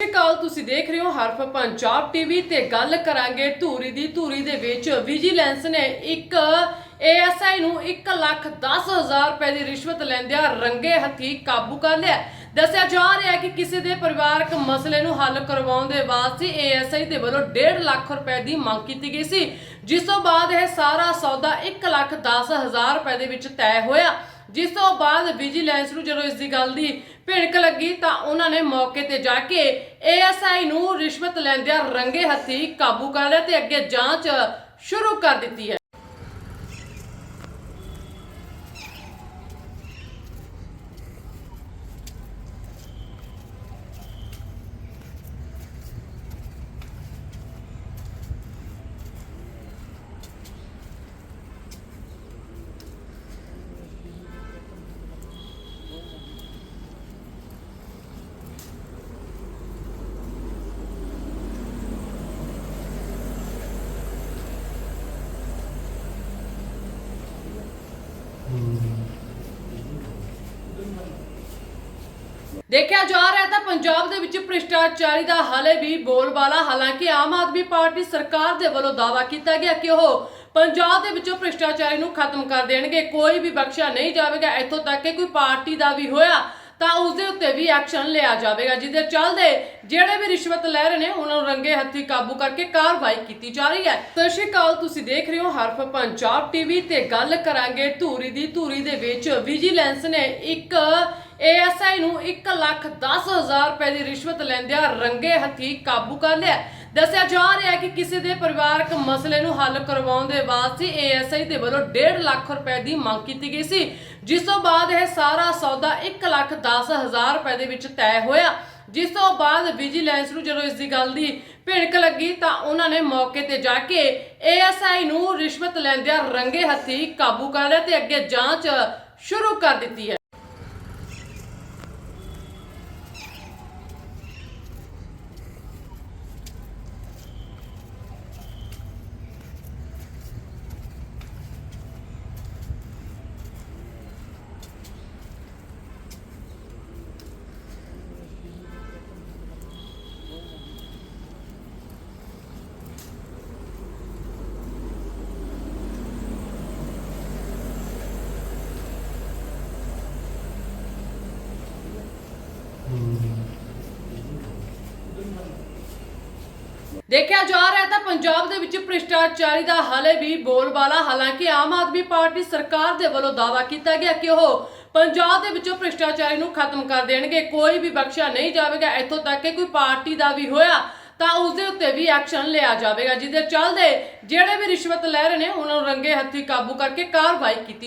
ਸਤਿ ਸ਼੍ਰੀ ਤੁਸੀਂ ਦੇਖ ਰਹੇ ਹੋ ਹਰਫ ਪੰਜਾਬ ਟੀਵੀ ਤੇ ਗੱਲ ਕਰਾਂਗੇ ਧੂਰੀ ਦੀ, ਧੂਰੀ ਦੇ ਵਿੱਚ ਵਿਜੀਲੈਂਸ ਨੇ ਇੱਕ ਏਐਸਆਈ ਨੂੰ 1 ਲੱਖ 10 ਹਜ਼ਾਰ ਰੁਪਏ ਦੀ ਰਿਸ਼ਵਤ ਲੈਂਦਿਆਂ ਰੰਗੇ ਹੱਥੀ ਕਾਬੂ ਕਰ ਲਿਆ। ਦੱਸਿਆ ਜਾ ਰਿਹਾ ਹੈ ਕਿ ਕਿਸੇ ਦੇ ਪਰਿਵਾਰਕ ਮਸਲੇ ਨੂੰ ਹੱਲ ਕਰਵਾਉਣ ਦੇ ਵਾਸਤੇ ਏਐਸਆਈ ਦੇ ਵੱਲੋਂ 1.5 ਲੱਖ ਰੁਪਏ ਦੀ ਮੰਗ ਕੀਤੀ ਗਈ ਸੀ। ਜਿਸ ਤੋਂ ਬਾਅਦ ਇਹ ਸਾਰਾ ਸੌਦਾ 1 ਲੱਖ 10 ਹਜ਼ਾਰ ਰੁਪਏ ਦੇ ਵਿੱਚ ਤੈਅ ਹੋਇਆ। ਜਿਸ ਤੋਂ ਬਾਅਦ ਵਿਜੀਲੈਂਸ ਨੂੰ ਜਦੋਂ ਇਸ ਦੀ ਗੱਲ ਦੀ ਭਿਣਕ ਲੱਗੀ ਤਾਂ ਉਹਨਾਂ ਨੇ ਮੌਕੇ ਤੇ ਜਾ ਕੇ ਏਐਸਆਈ ਨੂੰ ਰਿਸ਼ਵਤ ਲੈਂਦਿਆਂ ਰੰਗੇ ਹੱਥੀ ਕਾਬੂ ਕਰ ਲਿਆ ਤੇ ਅੱਗੇ ਜਾਂਚ ਸ਼ੁਰੂ ਕਰ ਦਿੱਤੀ ਹੈ। ਦੇਖਿਆ ਜਾ ਰਿਹਾ ਤਾਂ ਪੰਜਾਬ ਦੇ ਵਿੱਚ ਭ੍ਰਿਸ਼ਟਾਚਾਰੀ ਦਾ ਹਾਲੇ ਵੀ ਬੋਲਬਾਲਾ, ਹਾਲਾਂਕਿ ਆਮ ਆਦਮੀ ਪਾਰਟੀ ਸਰਕਾਰ ਦੇ ਵੱਲੋਂ ਦਾਅਵਾ ਕੀਤਾ ਗਿਆ ਕਿ ਉਹ ਪੰਜਾਬ ਦੇ ਵਿੱਚੋਂ ਭ੍ਰਿਸ਼ਟਾਚਾਰੀ ਨੂੰ ਖਤਮ ਕਰ ਦੇਣਗੇ, ਕੋਈ ਵੀ ਬਖਸ਼ਿਆ ਨਹੀਂ ਜਾਵੇਗਾ। ਇੱਥੋਂ ਤੱਕ ਕਿ ਕੋਈ ਪਾਰਟੀ ਦਾ ਵੀ ਹੋਇਆ ਤਾਂ ਉਸ ਦੇ ਉੱਤੇ ਵੀ ਐਕਸ਼ਨ ਲਿਆ ਜਾਵੇਗਾ, ਜਿਹਦੇ ਚੱਲਦੇ ਜਿਹੜੇ ਵੀ ਰਿਸ਼ਵਤ ਲੈ ਰਹੇ ਨੇ, ਉਹਨਾਂ ਨੂੰ ਰੰਗੇ ਹੱਥੀ ਕਾਬੂ ਕਰਕੇ ਕਾਰਵਾਈ ਕੀਤੀ ਜਾ ਰਹੀ ਹੈ। ਸਤਿ ਸ਼੍ਰੀ ਅਕਾਲ, ਤੁਸੀਂ ਦੇਖ ਰਹੇ ਹੋ ਹਰਫ ਪੰਜਾਬ ਟੀਵੀ ਤੇ ਗੱਲ ਕਰਾਂਗੇ ਧੂਰੀ ਦੀ। ਧੂਰੀ ਦੇ ਵਿੱਚ ਵਿਜੀਲੈਂਸ ਨੇ ਇੱਕ ਏਐਸਆਈ ਨੂੰ 1 ਲੱਖ 10 ਹਜ਼ਾਰ ਰੁਪਏ ਦੀ ਰਿਸ਼ਵਤ ਲੈਂਦਿਆਂ ਰੰਗੇ ਹੱਥੀ ਕਾਬੂ ਕਰ ਲਿਆ। ਦੱਸਿਆ ਜਾ ਰਿਹਾ ਹੈ ਕਿ ਕਿਸੇ ਦੇ ਪਰਿਵਾਰਕ ਮਸਲੇ ਨੂੰ ਹੱਲ ਕਰਵਾਉਣ ਦੇ ਵਾਸਤੇ ਏਐਸਆਈ ਦੇ ਵੱਲੋਂ 1.5 ਲੱਖ ਰੁਪਏ ਦੀ ਮੰਗ ਕੀਤੀ ਗਈ ਸੀ। ਜਿਸ ਤੋਂ ਬਾਅਦ ਇਹ ਸਾਰਾ ਸੌਦਾ 1 ਲੱਖ 10 ਹਜ਼ਾਰ ਰੁਪਏ ਦੇ ਵਿੱਚ ਤੈਅ ਹੋਇਆ। ਜਿਸ ਤੋਂ ਬਾਅਦ ਵਿਜੀਲੈਂਸ ਨੂੰ ਜਦੋਂ ਇਸ ਦੀ ਗੱਲ ਦੀ ਭਿਣਕ ਲੱਗੀ ਤਾਂ ਉਹਨਾਂ ਨੇ ਮੌਕੇ ਤੇ ਜਾ ਕੇ ਏਐਸਆਈ ਨੂੰ ਰਿਸ਼ਵਤ ਲੈਂਦਿਆਂ ਰੰਗੇ ਹੱਥੀ ਕਾਬੂ ਕਰ ਲਿਆ ਤੇ ਅੱਗੇ ਜਾਂਚ ਸ਼ੁਰੂ ਕਰ ਦਿੱਤੀ ਹੈ। ਦੇਖਿਆ ਜਾ ਰਿਹਾ ਤਾਂ ਪੰਜਾਬ ਦੇ ਵਿੱਚ ਭ੍ਰਿਸ਼ਟਾਚਾਰੀ ਦਾ ਹਾਲੇ ਵੀ ਬੋਲਬਾਲਾ, ਹਾਲਾਂਕਿ ਆਮ ਆਦਮੀ ਪਾਰਟੀ ਸਰਕਾਰ ਦੇ ਵੱਲੋਂ ਦਾਅਵਾ ਕੀਤਾ ਗਿਆ ਕਿ ਉਹ ਪੰਜਾਬ ਦੇ ਵਿੱਚੋਂ ਭ੍ਰਿਸ਼ਟਾਚਾਰੀ ਨੂੰ ਖਤਮ ਕਰ ਦੇਣਗੇ, ਕੋਈ ਵੀ ਬਖਸ਼ਿਆ ਨਹੀਂ ਜਾਵੇਗਾ, ਇੱਥੋਂ ਤੱਕ ਕਿ ਕੋਈ ਪਾਰਟੀ ਦਾ ਵੀ ਹੋਇਆ ਤਾਂ ਉਸ ਦੇ ਉੱਤੇ ਵੀ ਐਕਸ਼ਨ ਲਿਆ ਜਾਵੇਗਾ, ਜਿਹਦੇ ਚੱਲਦੇ ਜਿਹੜੇ ਵੀ ਰਿਸ਼ਵਤ ਲੈ ਰਹੇ ਨੇ, ਉਹਨਾਂ ਨੂੰ ਰੰਗੇ ਹੱਥੀ ਕਾਬੂ ਕਰਕੇ ਕਾਰਵਾਈ ਕੀਤੀ